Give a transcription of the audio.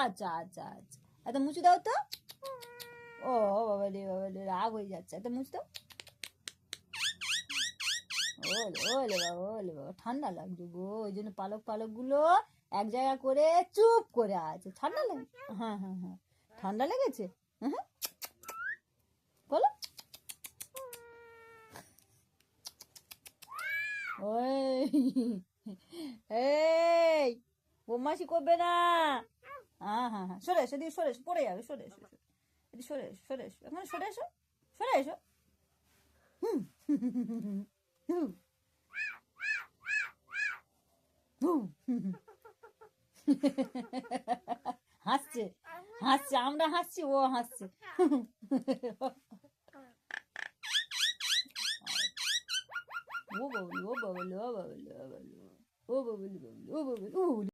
আচ্ছা আচ্ছা আচ্ছা। এত মুছে দাও তো। ও বাবা রে বাবা রে, রাগ হয়ে যাচ্ছে। এত মুছে দাও। ওলে ওলে, বাবা ওলে, বাবা, ঠান্ডা লাগছে গো। ওই জন্য পালক পালকগুলো এক জায়গা করে চুপ করে আছে। ঠান্ডা লাগে হ্যাঁ হ্যাঁ হ্যাঁ। ঠান্ডা লেগেছে? হ্যাঁ হ্যাঁ। বলো। ওই, এই বদমাসি করবে না। হ্যাঁ হ্যাঁ হ্যাঁ। সরে এসো দিদি সরে এসো, পড়ে যাবে, সরে এসো। এদিকে সরে এসো সরে এসো। এখন সরে এসো সরে এসো। হাসছে হাসছে, আমরা হাসছি, ও হাসছে। ও বাবলি ও বাবলি ও বাবলি ও বাবলি ও বাবলি ও বাবলি ও বাবলি।